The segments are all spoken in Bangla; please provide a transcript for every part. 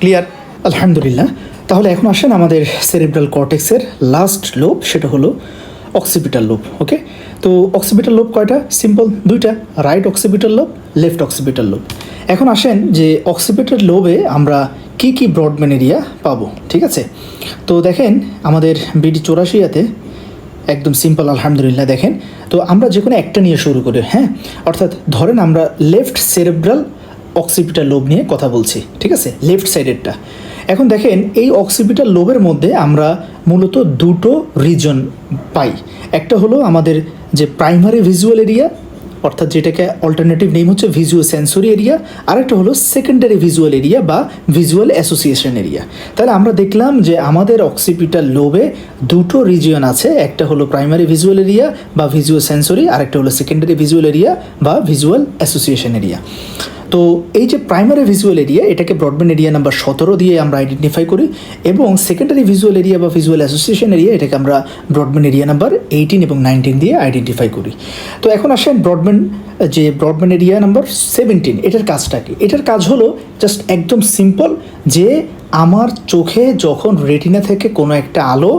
ক্লিয়ার আলহামদুলিল্লাহ তাহলে এখন আসেন আমাদের সেরিব্রাল কর্টেক্সের লাস্ট লোব সেটা হলো অক্সিপিটাল লোব ওকে তো অক্সিপিটাল লোব কয়টা? সিম্পল দুইটা। Right occipital lobe left occipital lobe এখন আসেন যে অক্সিপিটাল লোবে আমরা কি কি ব্রডম্যান এরিয়া পাবো, ঠিক আছে? তো দেখেন, আমাদের বিডি চৌরাশিয়াতে একদম সিম্পল আলহামদুলিল্লাহ দেখেন। তো আমরা যে কোনো একটা নিয়ে শুরু করি হ্যাঁ? অর্থাৎ ধরেন আমরা লেফট সেরেব্রাল অক্সিপিটাল লোব নিয়ে কথা বলছি, ঠিক আছে? লেফট সাইডেরটা এখন দেখেন, এই অক্সিপিটাল লোবের মধ্যে আমরা মূলত দুটো রিজন পাই। একটা হলো আমাদের যে প্রাইমারি ভিজুয়াল এরিয়া অর্থাৎ যেটাকে অল্টারনেটিভ নেম হচ্ছে ভিজুয়াল সেন্সরি এরিয়া আরেকটা হলো সেকেন্ডারি ভিজুয়াল এরিয়া বা ভিজুয়াল অ্যাসোসিয়েশন এরিয়া তাহলে আমরা দেখলাম যে আমাদের অক্সিপিটাল লোবে দুটো রিজিয়ন আছে, একটা হলো প্রাইমারি ভিজুয়াল এরিয়া বা ভিজুয়াল সেন্সরি আরেকটা হলো সেকেন্ডারি ভিজুয়াল এরিয়া বা ভিজুয়াল অ্যাসোসিয়েশন এরিয়া তো এই যে প্রাইমারি ভিজুয়াল এরিয়া এটাকে ব্রডব্যান্ড এরিয়া নাম্বার সতেরো দিয়ে আমরা আইডেন্টিফাই করি এবং সেকেন্ডারি ভিজুয়াল এরিয়া বা ভিজুয়াল অ্যাসোসিয়েশন এরিয়া এটাকে আমরা ব্রডব্যান্ড এরিয়া নাম্বার এইটিন এবং নাইনটিন দিয়ে আইডেন্টিফাই করি। তো এখন আসেন ব্রডব্যান্ড যে ব্রডব্যান্ড এরিয়া নাম্বার সেভেন্টিন এটার কাজটা কি? এটার কাজ হলো জাস্ট একদম সিম্পল যে আমার চোখে যখন রেটিনা থেকে কোনো একটা আলো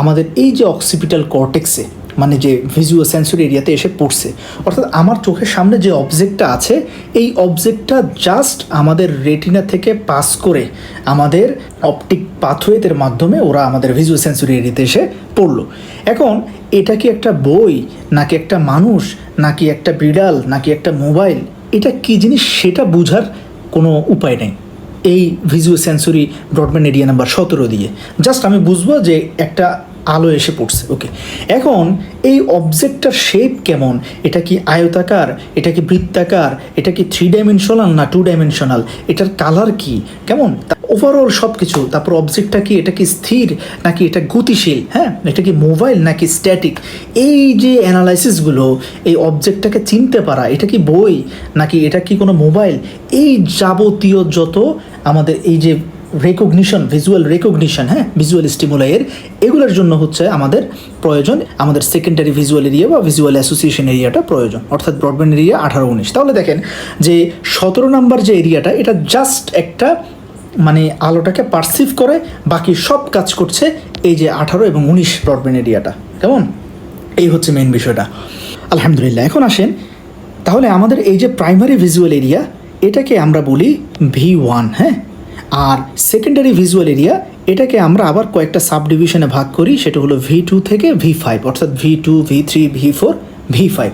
আমাদের এই যে অক্সিপিটাল কর্টেক্সে মানে যে ভিজুয়াল সেন্সরি এরিয়াতে এসে পড়ছে। অর্থাৎ আমার চোখের সামনে যে অবজেক্টটা আছে, এই অবজেক্টটা জাস্ট আমাদের রেটিনা থেকে পাস করে আমাদের অপটিক পাথওয়েতের মাধ্যমে ওরা আমাদের ভিজুয়াল সেন্সরি এরিয়াতে এসে পড়ল। এখন, এটা কি একটা বই, নাকি একটা মানুষ, নাকি একটা বিড়াল, নাকি একটা মোবাইল এটা কী জিনিস? সেটা বোঝার কোনো উপায় নেই। এই visual sensory Brodmann area number সতেরো দিয়ে। জাস্ট আমি বুঝব যে একটা আলো এসে পড়ছে ওকে এখন এই অবজেক্টটার শেপ কেমন? এটা কি আয়তাকার? এটা কি বৃত্তাকার? এটা কি থ্রি ডাইমেনশনাল না টু ডাইমেনশনাল এটার কালার কি? কেমন? ওভারঅল সব কিছু তারপর অবজেক্টটা কি? এটা কি স্থির নাকি এটা গতিশীল? হ্যাঁ এটা কি মোবাইল নাকি স্ট্যাটিক এই যে অ্যানালাইসিসগুলো এই অবজেক্টটাকে চিনতে পারা, এটা কি বই নাকি এটা কি কোনো মোবাইল এই যাবতীয় যত আমাদের এই যে রেকগনিশন ভিজুয়াল রেকগনিশন হ্যাঁ? ভিজুয়াল স্টিমুলাইয়ের এগুলোর জন্য হচ্ছে আমাদের প্রয়োজন, আমাদের সেকেন্ডারি ভিজুয়াল এরিয়া বা ভিজুয়াল অ্যাসোসিয়েশন এরিয়াটা প্রয়োজন। অর্থাৎ ব্রডব্যান্ড এরিয়া আঠারো উনিশ। তাহলে দেখেন যে সতেরো নাম্বার যে এরিয়াটা এটা জাস্ট একটা মানে আলোটাকে পারসিভ করে, বাকি সব কাজ করছে এই যে আঠারো এবং উনিশ ব্রডব্যান্ড এরিয়াটা কেমন? এই হচ্ছে মেন বিষয়টা। আলহামদুলিল্লাহ, এখন আসেন, তাহলে আমাদের এই যে প্রাইমারি ভিজুয়াল এরিয়া এটাকে আমরা বলি ভি ওয়ান হ্যাঁ? আর সেকেন্ডারি ভিজুয়াল এরিয়া এটাকে আমরা আবার কয়েকটা সাব ডিভিশনে ভাগ করি, সেটা হলো ভি টু থেকে ভি ফাইভ অর্থাৎ V two V three V four V five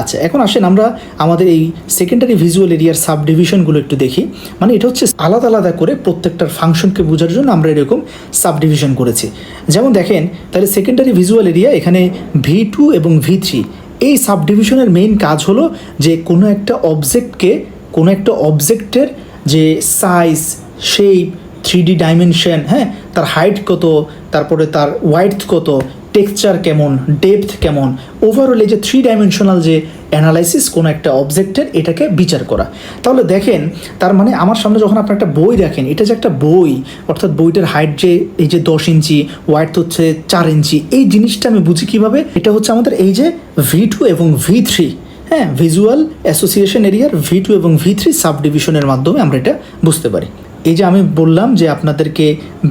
আচ্ছা এখন আসেন আমরা আমাদের এই সেকেন্ডারি ভিজুয়াল এরিয়ার সাব ডিভিশনগুলো একটু দেখি। মানে এটা হচ্ছে আলাদা আলাদা করে প্রত্যেকটার ফাংশনকে বোঝার জন্য আমরা এরকম সাব ডিভিশন করেছি। যেমন দেখেন, তাহলে সেকেন্ডারি ভিজুয়াল এরিয়া এখানে ভি টু এবং ভি থ্রি এই সাব ডিভিশনের মেইন কাজ হলো যে কোনো একটা অবজেক্টকে কোনো একটা অবজেক্টের যে size shape three D dimension হ্যাঁ? তার হাইট কত? তারপরে তার ওয়াইড কত? টেক্সচার কেমন? ডেপথ কেমন? ওভারঅল এই যে থ্রি ডাইমেনশনাল যে অ্যানালাইসিস কোনো একটা অবজেক্টের এটাকে বিচার করা। তাহলে দেখেন, তার মানে আমার সামনে যখন আপনি একটা বই দেখেন, এটা যে একটা বই, অর্থাৎ বইটার হাইট যে, এই যে দশ ইঞ্চি ওয়াইড হচ্ছে চার ইঞ্চি, এই জিনিসটা আমি বুঝি কীভাবে? এটা হচ্ছে আমাদের এই যে ভি টু এবং ভি থ্রি হ্যাঁ? ভিজুয়াল অ্যাসোসিয়েশন এরিয়ার ভি টু এবং ভি থ্রি সাব ডিভিশনের মাধ্যমে আমরা এটা বুঝতে পারি। এই যে আমি বললাম যে আপনাদেরকে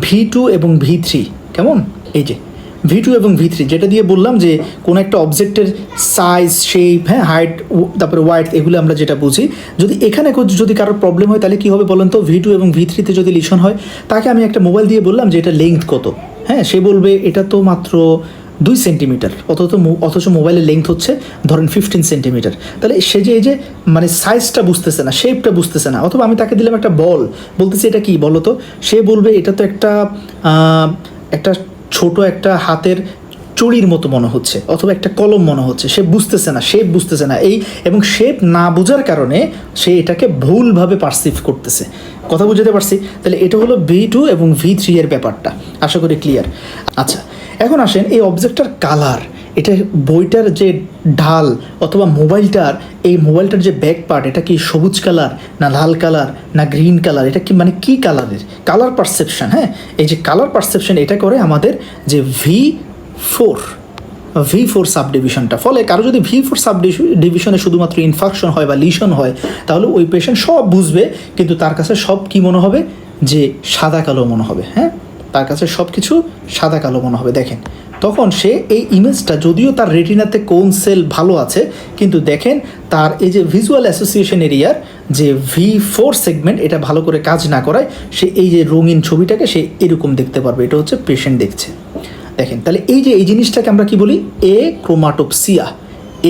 ভি টু এবং ভি থ্রি কেমন? এই যে ভি টু এবং ভি থ্রি যেটা দিয়ে বললাম যে কোনো একটা অবজেক্টের সাইজ শেপ হ্যাঁ হাইট তারপরে ওয়াইট এগুলো আমরা যেটা বুঝি। যদি এখানে যদি কারোর প্রবলেম হয়, তাহলে কী হবে বলেন তো? ভি টু এবং ভি থ্রিতে যদি লিশন হয়, তাকে আমি একটা মোবাইল দিয়ে বললাম যে এটা লেংথ কত? হ্যাঁ সে বলবে, এটা তো মাত্র দুই সেন্টিমিটার, অথচ অথচ মোবাইলের লেংথ হচ্ছে ধরেন ফিফটিন সেন্টিমিটার তাহলে সে যে, এই যে মানে সাইজটা বুঝতেছে না শেপটা বুঝতেছে না, অথবা আমি তাকে দিলাম একটা বল বলতেছি এটা কি বলো তো সে বলবে এটা তো একটা একটা ছোট একটা হাতের চুরির মতো মনে হচ্ছে, অথবা একটা কলম মনে হচ্ছে, সে বুঝতেছে না শেপ বুঝতেছে না, এই এবং শেপ না বোঝার কারণে সে এটাকে ভুলভাবে পারসিভ করতেছে। কথা বুঝতে পারছি? তাহলে এটা হলো ভি টু এবং ভি থ্রি এর ব্যাপারটা, আশা করি ক্লিয়ার আচ্ছা এখন আসেন এই অবজেক্টটার কালার এটা বইটার যে ঢাল অথবা মোবাইলটার, এই মোবাইলটার যে ব্যাক পার্ট এটা কি সবুজ কালার না লাল কালার না গ্রিন কালার এটা কি মানে কি কালারের কালার পারসেপশন হ্যাঁ? এই যে কালার পারসেপশন এটা করে আমাদের যে V four V four sub ডিভিশনটা ফলে কারও যদি ভি ফোর সাব ডিভিশনে শুধুমাত্র ইনফাকশন হয় বা লিশন হয়, তাহলে ওই পেশেন্ট সব বুঝবে, কিন্তু তার কাছে সব কি মনে হবে? যে সাদা কালো মনে হবে হ্যাঁ? তার কাছে সব কিছু সাদা কালো মনে হবে, দেখেন। তখন সে এই ইমেজটা যদিও তার রেটিনাতে কোন সেল ভালো আছে, কিন্তু দেখেন তার এই যে ভিজুয়াল অ্যাসোসিয়েশন এরিয়ার যে ভি ফোর সেগমেন্ট এটা ভালো করে কাজ না করায়, সে এই যে রঙিন ছবিটাকে সে এরকম দেখতে পারবে। এটা হচ্ছে পেশেন্ট দেখছে। দেখেন, তাহলে এই যে এই জিনিসটাকে আমরা কি বলি? এ ক্রোমাটোপসিয়া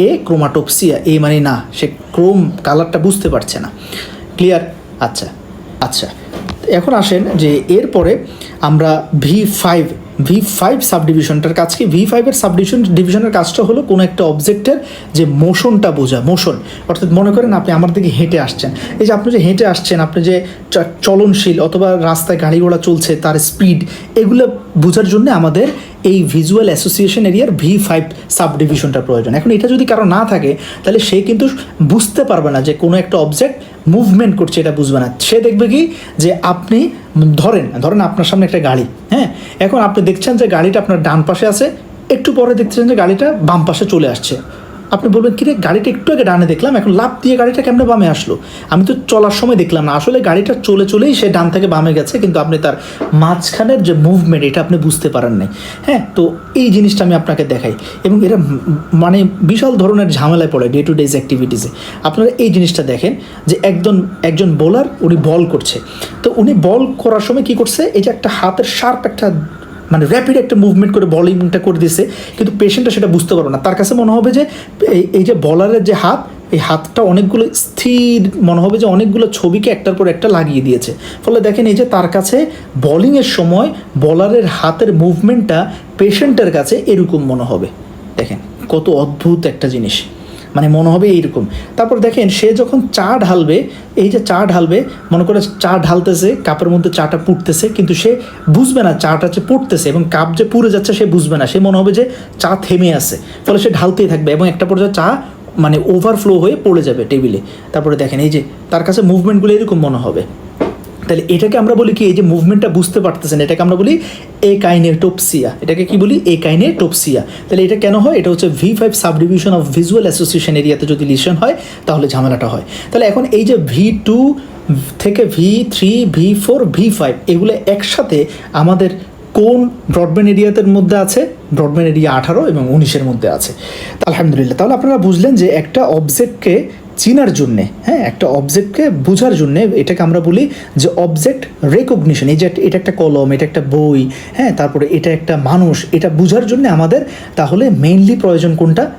এ ক্রোমাটোপসিয়া এ মানে না, সে ক্রোম কালারটা বুঝতে পারছে না। ক্লিয়ার আচ্ছা আচ্ছা। এখন আসেন যে এরপরে আমরা V five V five sub ডিভিশনটার কাজ কি? ভি ফাইভের সাব ডিভিশন ডিভিশনের কাজটা হলো কোনো একটা অবজেক্টের যে মোশনটা বোঝা মোশন অর্থাৎ মনে করেন আপনি আমার দিকে হেঁটে আসছেন। এই যে আপনি যে হেঁটে আসছেন, আপনি যে চলনশীল অথবা রাস্তায় গাড়ি ঘোড়া চলছে, তার স্পিড এগুলো বোঝার জন্য আমাদের এই ভিজুয়াল অ্যাসোসিয়েশন এরিয়ার ভি ফাইভ সাব ডিভিশনটা প্রয়োজন। এখন এটা যদি কারও না থাকে, তাহলে সে কিন্তু বুঝতে পারবে না যে কোনো একটা অবজেক্ট মুভমেন্ট করছে, এটা বুঝবে না। সে দেখবে কি? যে আপনি ধরেন ধরেন আপনার সামনে একটা গাড়ি হ্যাঁ? এখন আপনি দেখছেন যে গাড়িটা আপনার ডান পাশে আছে, একটু পরে দেখছেন যে গাড়িটা বাম পাশে চলে আসছে। আপনি বলবেন, কিরে, গাড়িটা একটু আগে ডানে দেখলাম, এখন লাভ দিয়ে গাড়িটা কেমনে বামে আসলো? আমি তো চলার সময় দেখলাম না। আসলে গাড়িটা চলে চলেই সে ডান থেকে বামে গেছে, কিন্তু আপনি তার মাঝখানের যে মুভমেন্ট এটা আপনি বুঝতে পারেন নাই। হ্যাঁ তো এই জিনিসটা আমি আপনাকে দেখাই। এবং এরা মানে বিশাল ধরনের ঝামেলায় পড়ে ডে টু ডেজ অ্যাক্টিভিটিসে আপনারা এই জিনিসটা দেখেন যে একজন একজন বোলার উনি বল করছে। তো উনি বল করার সময় কি করছে? এই যে একটা হাতের শার্প একটা মানে র্যাপিড একটা মুভমেন্ট করে বলিংটা করে দিছে, কিন্তু পেশেন্টটা সেটা বুঝতে পারবে না। তার কাছে মনে হবে যে, এই যে বলারের যে হাত, এই হাতটা অনেকগুলো স্থির, মনে হবে যে অনেকগুলো ছবিকে একটার পর একটা লাগিয়ে দিয়েছে। ফলে দেখেন এই যে তার কাছে বলিংয়ের সময় বলারের হাতের মুভমেন্টটা পেশেন্টের কাছে এরকম মনে হবে। দেখেন, কত অদ্ভুত একটা জিনিস। মানে মনে হবে এইরকম। তারপর দেখেন, সে যখন চা ঢালবে, এই যে চা ঢালবে, মনে করে চা ঢালতেছে, কাপের মধ্যে চাটা পুড়তেছে, কিন্তু সে বুঝবে না চাটা যে পুড়তেছে এবং কাপ যে পুড়ে যাচ্ছে সে বুঝবে না। সে মনে হবে যে চা থেমে আছে। ফলে সে ঢালতেই থাকবে এবং একটা পর্যায়ে চা মানে ওভারফ্লো হয়ে পড়ে যাবে টেবিলে। তারপরে দেখেন, এই যে তার কাছে মুভমেন্টগুলো এরকম মনে হবে। তাহলে এটাকে আমরা বলি কি, এই যে মুভমেন্টটা বুঝতে পারতেছেন, এটাকে আমরা বলি এ কাইনেটোপসিয়া এটাকে কি বলি? এ কাইনেটোপসিয়া তাহলে এটা কেন হয়? এটা হচ্ছে V five subdivision of visual association এরিয়াতে যদি লিশন হয়, তাহলে ঝামেলাটা হয়। তাহলে এখন এই যে ভি টু থেকে V three V four V five এগুলো একসাথে আমাদের কোন ব্রডব্যান্ড এরিয়াতের মধ্যে আছে? ব্রডব্যান্ড এরিয়া আঠারো এবং উনিশের মধ্যে আছে। আলহামদুলিল্লাহ। তাহলে আপনারা বুঝলেন যে একটা অবজেক্টকে চিনার জন্যে হ্যাঁ একটা অবজেক্টকে বোঝার জন্যে এটাকে আমরা বলি যে অবজেক্ট রেকগনিশন এই যে এটা একটা কলম, এটা একটা বই হ্যাঁ তারপরে এটা একটা মানুষ, এটা বোঝার জন্য আমাদের তাহলে মেইনলি প্রয়োজন কোনটা?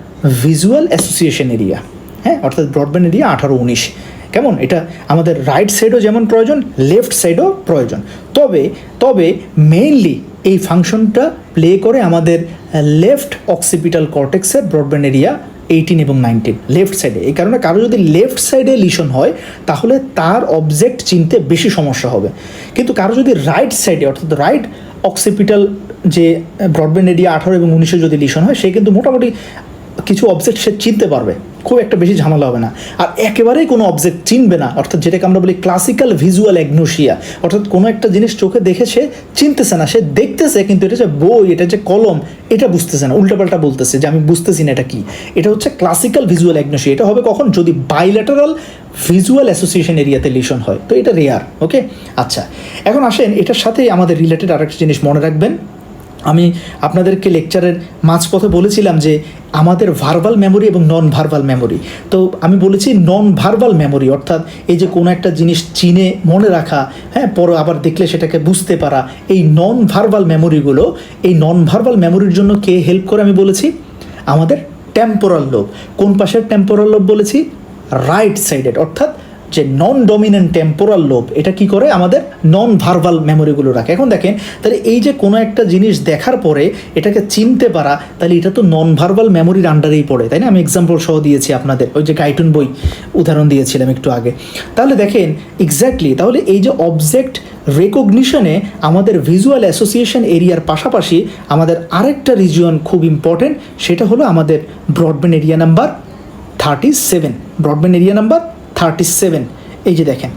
ভিজুয়াল অ্যাসোসিয়েশন এরিয়া হ্যাঁ অর্থাৎ ব্রডব্যান্ড এরিয়া আঠারো উনিশ। কেমন? এটা আমাদের রাইট সাইডও যেমন প্রয়োজন লেফট সাইডও প্রয়োজন। তবে তবে মেইনলি এই ফাংশনটা প্লে করে আমাদের লেফট অক্সিপিটাল কর্টেক্সের ব্রডব্যান্ড এরিয়া এইটিন এবং নাইনটিন লেফট সাইডে এই কারণে কারও যদি লেফট সাইডে লিশন হয়, তাহলে তার অবজেক্ট চিনতে বেশি সমস্যা হবে। কিন্তু কারও যদি রাইট সাইডে অর্থাৎ রাইট অক্সিপিটাল যে ব্রডব্যান্ড এরিয়া আঠারো এবং উনিশে যদি লিশন হয়, সে কিন্তু মোটামুটি কিছু অবজেক্ট সে চিনতে পারবে। খুব একটা বেশি ঝামেলা হবে না। আর একেবারেই কোনো অবজেক্ট চিনবে না, অর্থাৎ যেটাকে আমরা বলি ক্লাসিক্যাল ভিজুয়াল অ্যাগনোসিয়া অর্থাৎ কোনো একটা জিনিস চোখে দেখে সে চিনতেছে না, সে দেখতেছে কিন্তু এটা যে বই, এটা যে কলম, এটা বুঝতেছে না, উল্টাপাল্টা বলতেছে যে আমি বুঝতেছি না এটা কি। এটা হচ্ছে ক্লাসিক্যাল ভিজুয়াল অ্যাগনোসিয়া এটা হবে কখন? যদি বাইল্যাটারাল ভিজুয়াল অ্যাসোসিয়েশন এরিয়াতে লিশন হয়। তো এটা রেয়ার ওকে আচ্ছা এখন আসেন, এটার সাথেই আমাদের রিলেটেড আরেকটা জিনিস মনে রাখবেন। আমি আপনাদেরকে লেকচারের মাঝপথে বলেছিলাম যে আমাদের ভার্বাল মেমোরি এবং নন ভার্বাল মেমোরি তো আমি বলেছি নন ভার্বাল মেমোরি অর্থাৎ এই যে কোনো একটা জিনিস চিনে মনে রাখা হ্যাঁ পরে আবার দেখলে সেটাকে বুঝতে পারা, এই নন ভার্বাল মেমোরিগুলো এই নন ভার্বাল মেমোরির জন্য কে হেল্প করে আমি বলেছি? আমাদের টেম্পোরাল লোভ কোন পাশের টেম্পোরাল লোভ বলেছি? রাইট সাইডেড অর্থাৎ যে নন ডমিনেন্ট টেম্পোরাল লোভ এটা কি করে? আমাদের নন ভার্বাল মেমোরিগুলো রাখে। এখন দেখেন, তাহলে এই যে কোনো একটা জিনিস দেখার পরে এটাকে চিনতে পারা, তাহলে এটা তো নন ভার্বাল মেমোরির আন্ডারেই পড়ে, তাই না? আমি এক্সাম্পল সহ দিয়েছি আপনাদের, ওই যে গাইটুন বই, উদাহরণ দিয়েছিলাম একটু আগে। তাহলে দেখেন এক্স্যাক্টলি তাহলে এই যে অবজেক্ট রেকগনিশনে আমাদের ভিজুয়াল অ্যাসোসিয়েশন এরিয়ার পাশাপাশি আমাদের আরেকটা রিজিয়ন খুব ইম্পর্টেন্ট সেটা হলো আমাদের Brodmann area number thirty seven Brodmann area number thirty seven, এই যে দেখেন,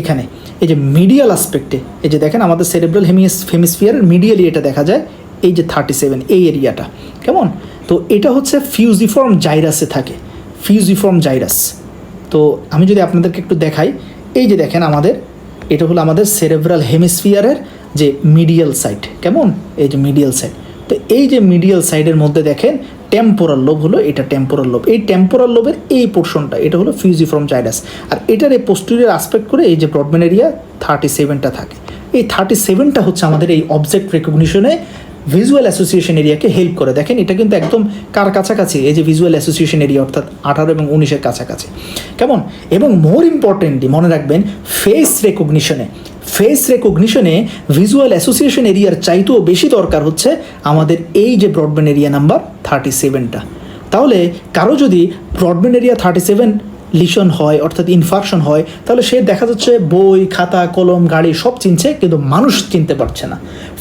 এখানে। এই যে মিডিয়াল আসপেক্টে এই যে দেখেন, আমাদের সেরেব্রাল হেমিস হেমিসফিয়ারের মিডিয়ালি এটা দেখা যায়, এই যে থার্টি সেভেন, এই এরিয়াটা। কেমন? তো এটা হচ্ছে ফিউজিফর্ম জাইরাসে থাকে ফিউজিফর্ম জাইরাস তো আমি যদি আপনাদেরকে একটু দেখাই, এই যে দেখেন আমাদের, এটা হলো আমাদের সেরেব্রাল হেমিসফিয়ারের যে মিডিয়াল সাইড কেমন? এই যে মিডিয়াল সাইড তো এই যে মিডিয়াল সাইডের মধ্যে দেখেন টেম্পোরাল লোভ হলো এটা টেম্পোরাল লোভ এই টেম্পোরাল লোভের এই পোর্শনটা এটা হলো ফিউজিফ্রম জাইডাস আর এটার এই পোস্টেরিয়র আসপেক্ট করে এই যে ব্রডম্যান এরিয়া থার্টি সেভেনটা থাকে। এই থার্টি সেভেনটা হচ্ছে আমাদের এই অবজেক্ট রেকগনিশনে ভিজুয়াল অ্যাসোসিয়েশন এরিয়াকে হেল্প করে। দেখেন, এটা কিন্তু একদম কার কাছাকাছি? এই যে ভিজুয়াল অ্যাসোসিয়েশন এরিয়া অর্থাৎ আঠারো এবং উনিশের কাছাকাছি। কেমন? এবং মোর ইম্পর্টেন্টলি মনে রাখবেন ফেস রেকগনিশনে ফেস রেকগনিশনে ভিজুয়াল অ্যাসোসিয়েশন এরিয়ার চাইতেও বেশি দরকার হচ্ছে আমাদের এই যে ব্রডব্যান্ড এরিয়া নাম্বার থার্টি সেভেনটা তাহলে কারও যদি Brodmann area thirty seven lesion হয়, অর্থাৎ ইনফাকশন হয়, তাহলে সে দেখা যাচ্ছে বই, খাতা, কলম, গাড়ি সব চিনছে, কিন্তু মানুষ চিনতে পারছে না।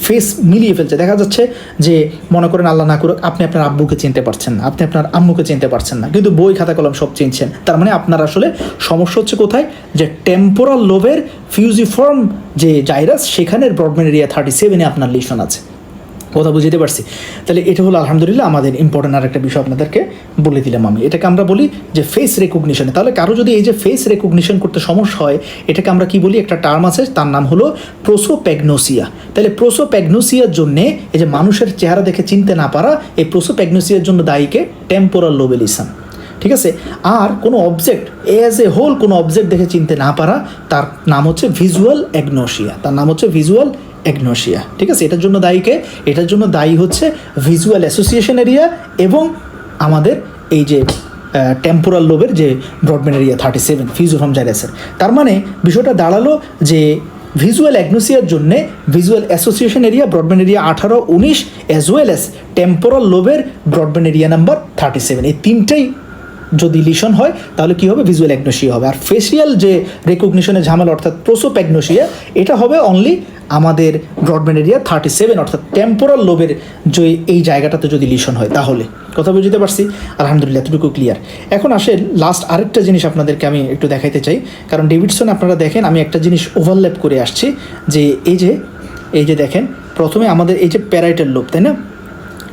ফেস মিলিয়ে ফেলছে। দেখা যাচ্ছে যে, মনে করেন আল্লাহ না করুক, আপনি আপনার আব্বুকে চিনতে পারছেন না, আপনি আপনার আম্মুকে চিনতে পারছেন না, কিন্তু বই, খাতা, কলম সব চিনছেন। তার মানে আপনার আসলে সমস্যা হচ্ছে কোথায়? যে টেম্পোরাল লোভের ফিউজিফর্ম যে জাইরাস সেখানের ব্রডম্যান এরিয়া থার্টি সেভেনে আপনার লিশন আছে। কথা বুঝতে পারছি। তাহলে এটা হলো আলহামদুলিল্লাহ আমাদের ইম্পর্টেন্ট আর একটা বিষয় আপনাদেরকে বলে দিলাম আমি। এটাকে আমরা বলি যে ফেস রেকগনিশনে তাহলে কারও যদি এই যে ফেস রেকগনিশন করতে সমস্যা হয়, এটাকে আমরা কি বলি? একটা টার্ম আছে, তার নাম হলো প্রোসোপ্যাগনোসিয়া তাহলে প্রোসোপ্যাগনোসিয়ার জন্যে এই যে মানুষের চেহারা দেখে চিনতে না পারা, এই প্রোসোপ্যাগনোসিয়ার জন্য দায়ীকে টেম্পোরাল লোবেলিসান ঠিক আছে? আর কোনো অবজেক্ট এজ এ হোল কোনো অবজেক্ট দেখে চিনতে না পারা, তার নাম হচ্ছে ভিজুয়াল অ্যাগনোসিয়া তার নাম হচ্ছে ভিজুয়াল অ্যাগনোসিয়া ঠিক আছে? এটার জন্য দায়ীকে এটার জন্য দায়ী হচ্ছে ভিজুয়াল অ্যাসোসিয়েশন এরিয়া এবং আমাদের এই যে টেম্পোরাল লোবের যে Brodmann area thirty seven fusiform জাইরাসের তার মানে বিষয়টা দাঁড়াল যে ভিজুয়াল অ্যাগনোসিয়ার জন্য visual association area Brodmann area আঠারো, উনিশ as well as temporal লোবের Brodmann area number thirty seven এই তিনটেই যদি লিশন হয়, তাহলে কি হবে? ভিজুয়াল অ্যাগনোসিয়া হবে। আর ফেসিয়াল যে রেকগনিশনের ঝামেলা, অর্থাৎ প্রোসোপ্যাগনোসিয়া এটা হবে অনলি আমাদের ব্রডব্যান্ড এরিয়া থার্টি সেভেন অর্থাৎ টেম্পোরাল লোবের যে এই জায়গাটাতে যদি লিশন হয়, তাহলে। কথা বুঝতে পারছি? আলহামদুলিল্লাহ, এতটুকু ক্লিয়ার এখন আসে লাস্ট আরেকটা জিনিস আপনাদেরকে আমি একটু দেখাইতে চাই। কারণ ডেভিডসন আপনারা দেখেন, আমি একটা জিনিস ওভারল্যাপ করে আসছি, যে এই যে এই যে দেখেন, প্রথমে আমাদের এই যে প্যারাইটাল লোব তাই না?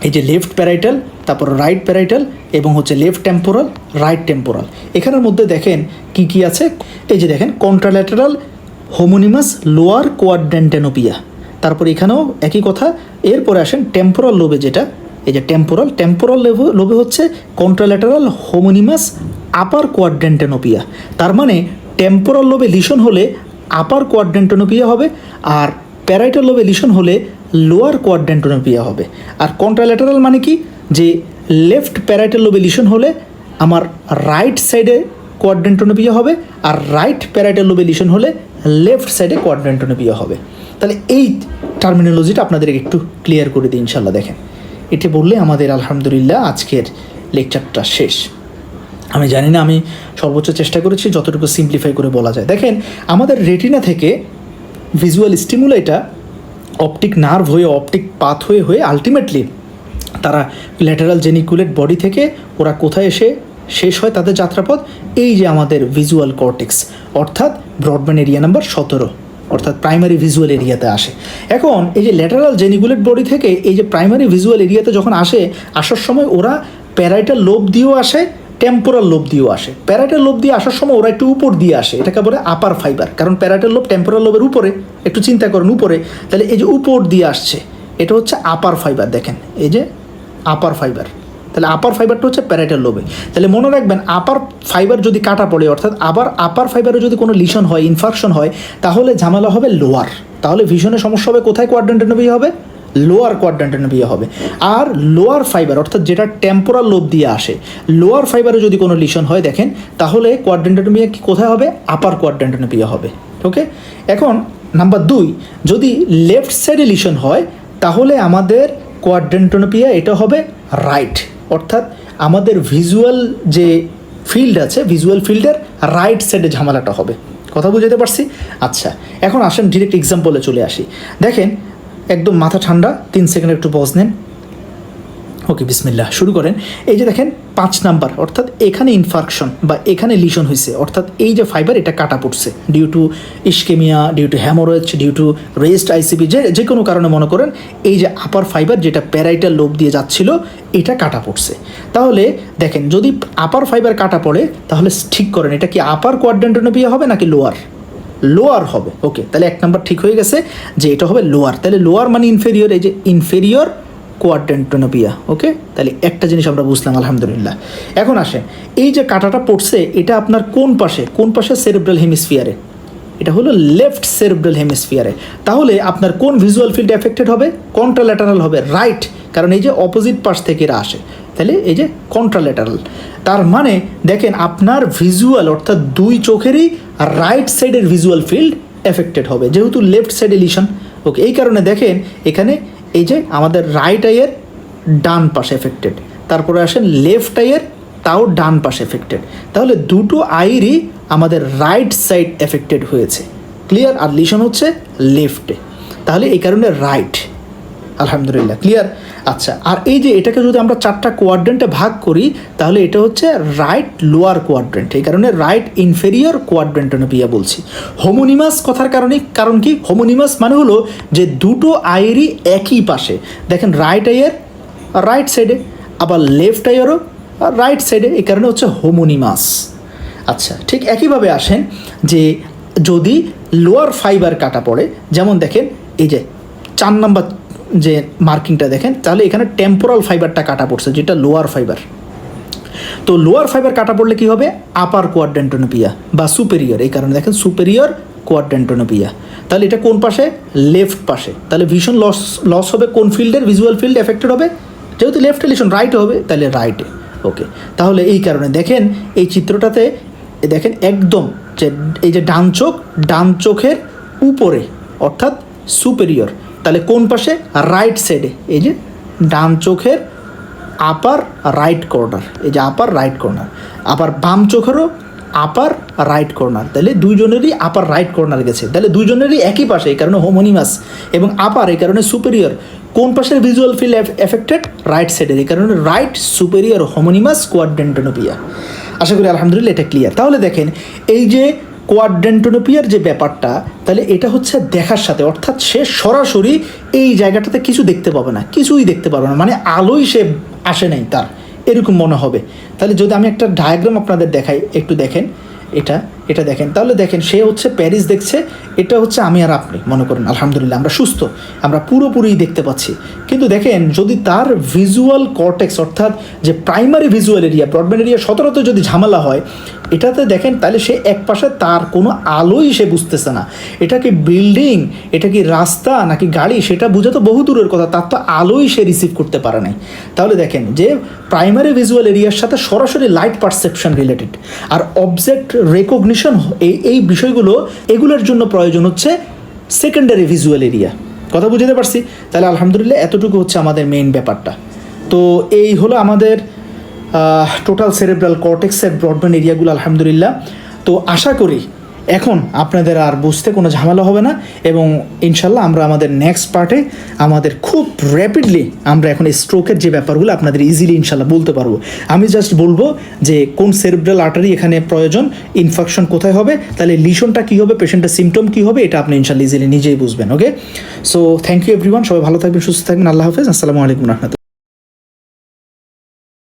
এই যে লেফট প্যারাইটাল তারপর রাইট প্যারাইটাল এবং হচ্ছে লেফট টেম্পোরাল রাইট টেম্পোরাল এখানের মধ্যে দেখেন কি কি আছে? এই যে দেখেন কন্ট্রাল্যাটারাল হোমোনিমাস লোয়ার কোয়াড্রেন্টেনোপিয়া তারপর এখানেও একই কথা, এরপরে আসেন টেম্পোরাল লোবে যেটা। এই যে টেম্পোরাল টেম্পোরাল লোবে হচ্ছে কন্ট্রাল্যাটারাল হোমোনিমাস আপার কোয়াড্রেন্টেনোপিয়া তার মানে টেম্পোরাল লোবে লিশন হলে আপার কোয়াড্রেন্টেনোপিয়া হবে আর প্যারাইটাল লোবে লিশন হলে লোয়ার কোয়াড্রেন্টোনোপিয়া হবে। আর কন্ট্রাল্যাটারাল মানে কি? যে লেফট প্যারাইটাল লোবে লিশন হলে আমার রাইট সাইডে কোয়াড্রেন্টোনোপিয়া হবে আর রাইট প্যারাইটাল লোবে লিশন হলে লেফট সাইডে কোয়াড্রেন্টোনোপিয়া হবে। তাহলে এই টার্মিনোলজিটা আপনাদের একটু ক্লিয়ার করে দিই ইনশাল্লাহ দেখেন। এটি বললে আমাদের আলহামদুলিল্লাহ আজকের লেকচারটা শেষ। আমি জানি না, আমি সর্বোচ্চ চেষ্টা করেছি, যতটুকু সিম্পলিফাই করে বলা যায়। দেখেন, আমাদের রেটিনা থেকে ভিজুয়াল স্টিমুলেটা অপটিক নার্ভ হয়ে অপটিক পাথ হয়ে হয়ে আলটিমেটলি তারা ল্যাটারাল জেনিকুলেট বডি থেকে ওরা কোথায় এসে শেষ হয় তাদের যাত্রাপথ? এই যে আমাদের ভিজুয়াল কর্টেক্স অর্থাৎ ব্রডব্যান্ড এরিয়া নাম্বার সতেরো, অর্থাৎ প্রাইমারি ভিজুয়াল এরিয়াতে আসে। এখন এই যে ল্যাটারাল জেনিকুলেট বডি থেকে এই যে প্রাইমারি ভিজুয়াল এরিয়াতে যখন আসে, আসার সময় ওরা প্যারাইটাল লোভ দিয়েও আসে টেম্পোরাল লোভ দিয়েও আসে। প্যারাইটাল লোভ দিয়ে আসার সময় ওরা একটু উপর দিয়ে আসে। এটাকে বলে আপার ফাইবার কারণ প্যারাইটাল লোভ টেম্পোরাল লোভের উপরে, একটু চিন্তা করেন উপরে, তাহলে এই যে উপর দিয়ে আসছে, এটা হচ্ছে আপার ফাইবার দেখেন। এই যে আপার ফাইবার তাহলে আপার ফাইবারটা হচ্ছে প্যারাইটাল লোবে। তাহলে মনে রাখবেন আপার ফাইবার যদি কাটা পড়ে, অর্থাৎ আবার আপার ফাইবারে যদি কোনো লিশন হয় ইনফাকশন হয়, তাহলে ঝামেলা হবে লোয়ার তাহলে ভিশনের সমস্যা হবে, কোথায় কোয়াড্রেন্টেনোপিয়া হবে? লোয়ার কোয়াড্রেন্টেনোপিয়া হবে। আর লোয়ার ফাইবার অর্থাৎ যেটা টেম্পোরাল লোভ দিয়ে আসে লোয়ার ফাইবারে যদি কোনো লিশন হয় দেখেন, তাহলে কোয়াড্রেন্টেনোপিয়া কি কোথায় হবে? আপার কোয়াড্রেন্টেনোপিয়া হবে। ওকে এখন নাম্বার দুই, যদি লেফট সাইডে লিশন হয়, তাহলে আমাদের কোয়াড্রেন্টোনোপিয়া এটা হবে রাইট অর্থাৎ আমাদের ভিজুয়াল যে ফিল্ড আছে ভিজুয়াল ফিল্ডের রাইট সাইডে ঝামেলাটা হবে। কথা বুঝতে পারছি? আচ্ছা এখন আসেন ডিরেক্ট এক্সাম্পলে চলে আসি। দেখেন একদম মাথা ঠান্ডা, তিন সেকেন্ড একটু পজ নেন। ওকে বিসমিল্লাহ, শুরু করেন। এই যে দেখেন, পাঁচ নাম্বার, অর্থাৎ এখানে ইনফার্কশন বা এখানে লিশন হয়েছে অর্থাৎ এই যে ফাইবার এটা কাটা পড়ছে। Due to ischaemia due to haemorrhage due to rest ICB যে যে কোনো কারণে মনে করেন, এই যে আপার ফাইবার যেটা প্যারাইটাল লোভ দিয়ে যাচ্ছিল, এটা কাটা পড়ছে। তাহলে দেখেন, যদি আপার ফাইবার কাটা পড়ে, তাহলে ঠিক করেন, এটা কি আপার কোয়াড্রেন্টোনোপিয়া হবে নাকি লোয়ার লোয়ার হবে। ওকে তাহলে এক নাম্বার ঠিক হয়ে গেছে যে এটা হবে লোয়ার তাহলে লোয়ার মানে ইনফেরিয়র এই যে ইনফেরিয়র কোয়াড্রেন্টোনোপিয়া ওকে তাহলে একটা জিনিস আমরা বুঝলাম, আলহামদুলিল্লাহ। এখন আসেন, এই যে কাটাটা পড়ছে, এটা আপনার কোন পাশে? কোন পাশে? সেরেব্রাল হেমিসফিয়ারে এটা হলো লেফট সেরেব্রাল হেমিসফিয়ারে তাহলে আপনার কোন ভিজুয়াল ফিল্ড এফেক্টেড হবে? কন্ট্রাল্যাটারাল হবে রাইট কারণ এই যে অপোজিট পাশ থেকে এরা আসে। তাহলে এই যে কন্ট্রাল্যাটারাল তার মানে দেখেন, আপনার ভিজুয়াল অর্থাৎ দুই চোখেরই রাইট সাইডের ভিজুয়াল ফিল্ড এফেক্টেড হবে। যেহেতু লেফট সাইডে লিশন ওকে এই কারণে দেখেন এখানে এই যে আমাদের রাইট আইয়ের ডান পাশে এফেক্টেড তারপরে আসেন লেফট আইয়ের তাও ডান পাশে এফেক্টেড তাহলে দুটো আইরই আমাদের রাইট সাইড এফেক্টেড হয়েছে। ক্লিয়ার আর লিশন হচ্ছে লেফটে তাহলে এই কারণে রাইট আলহামদুলিল্লাহ। ক্লিয়ার আচ্ছা আর এই যে এটাকে যদি আমরা চারটা কোয়াড্রেন্টে ভাগ করি, তাহলে এটা হচ্ছে রাইট লোয়ার কোয়াড্রেন্ট এই কারণে রাইট ইনফেরিয়র কোয়াড্রেন্টনোপিয়া বলছি। হোমোনিমাস কথার কারণে, কারণ কি? হোমোনিমাস মানে হলো যে দুটো আয়েরই একই পাশে। দেখেন রাইট আইয়ের রাইট সাইডে আবার লেফট আইয়েরও রাইট সাইডে এই কারণে হচ্ছে হোমোনিমাস আচ্ছা ঠিক একইভাবে আসেন যে যদি লোয়ার ফাইবার কাটা পড়ে, যেমন দেখেন, এই যে চার নাম্বার যে মার্কিংটা দেখেন, তাহলে এখানে টেম্পোরাল ফাইবারটা কাটা পড়ছে, যেটা লোয়ার ফাইবার তো লোয়ার ফাইবার কাটা পড়লে কি হবে? আপার কোয়াড্রেন্টোনোপিয়া বা সুপেরিয়র এই কারণে দেখেন সুপেরিয়র কোয়াড্রেন্টোনোপিয়া তাহলে এটা কোন পাশে? লেফট পাশে। তাহলে ভীষণ লস লস হবে কোন ফিল্ডের ভিজুয়াল ফিল্ড এফেক্টেড হবে। যেহেতু লেফট এলিশন রাইট হবে, তাহলে রাইটে ওকে তাহলে এই কারণে দেখেন, এই চিত্রটাতে দেখেন একদম যে, এই যে ডান চোখ, ডান চোখের উপরে, অর্থাৎ সুপেরিয়র তাহলে কোন পাশে? রাইট সাইডে এই যে ডান চোখের আপার রাইট কর্নার এই যে আপার রাইট কর্নার আবার বাম চোখেরও আপার রাইট কর্নার তাহলে দুইজনেরই আপার রাইট কর্নার গেছে। তাহলে দুইজনেরই একই পাশে, এই কারণে হোমোনিমাস এবং আপার এই কারণে সুপেরিয়র কোন পাশের ভিজুয়াল ফিল এফেক্টেড রাইট সাইডের এই কারণে রাইট সুপেরিয়র হোমোনিমাস কোয়াড্রেন্টোনোপিয়া আশা করি আলহামদুলিল্লাহ এটা ক্লিয়ার তাহলে দেখেন, এই যে কোয়াড্রেন্টোনোপিয়ার যে ব্যাপারটা, তাহলে এটা হচ্ছে দেখার সাথে, অর্থাৎ সে সরাসরি এই জায়গাটাতে কিছু দেখতে পাবে না, কিছুই দেখতে পাবে না মানে আলোই সে আসে নাই তার, এরকম মনে হবে। তাহলে যদি আমি একটা ডায়াগ্রাম আপনাদের দেখাই, একটু দেখেন, এটা এটা দেখেন, তাহলে দেখেন সে হচ্ছে প্যারিস দেখছে, এটা হচ্ছে আমি আর আপনি, মনে করেন, আলহামদুলিল্লাহ, আমরা সুস্থ, আমরা পুরোপুরি দেখতে পাচ্ছি। কিন্তু দেখেন, যদি তার ভিজুয়াল কর্টেক্স অর্থাৎ যে primary visual area Brodmann area সতেরোতে যদি ঝামেলা হয় এটাতে দেখেন তাহলে সে এক পাশে তার কোনো আলোই সে বুঝতেছে না। এটা কি বিল্ডিং এটা কি রাস্তা নাকি গাড়ি? সেটা বোঝা তো বহু দূরের কথা, তার তো আলোই সে রিসিভ করতে পারে নাই। তাহলে দেখেন যে প্রাইমারি ভিজুয়াল এরিয়ার সাথে সরাসরি লাইট পারসেপশন রিলেটেড আর অবজেক্ট রেকগনিশন এই এই বিষয়গুলো, এগুলোর জন্য প্রয়োজন হচ্ছে সেকেন্ডারি ভিজুয়াল এরিয়া কথা বুঝতে পারছি? তাহলে আলহামদুলিল্লাহ এতটুকু হচ্ছে আমাদের মেইন ব্যাপারটা। তো এই হলো আমাদের টোটাল সেরেব্রাল কর্টেক্সের ব্রডব্যান্ড এরিয়াগুলো আলহামদুলিল্লাহ। তো আশা করি এখন আপনাদের আর বুঝতে কোনো ঝামেলা হবে না এবং ইনশাল্লাহ আমরা আমাদের নেক্সট পার্টে আমাদের খুব র্যাপিডলি আমরা এখন স্ট্রোকের যে ব্যাপারগুলো আপনাদের ইজিলি ইনশাল্লাহ বলতে পারব। আমি জাস্ট বলব যে কোন সেরেব্রাল আর্টারি এখানে প্রয়োজন ইনফেকশন কোথায় হবে, তাহলে লিশনটা কী হবে পেশেন্টের সিমটম কী হবে, এটা আপনি ইনশাল্লাহ ইজিলি নিজেই বুঝবেন okay so thank you everyone সবাই ভালো থাকবেন, সুস্থ থাকবেন, আল্লাহ হাফেজ, আসসালামু আলাইকুম রহমতুল্লাহ।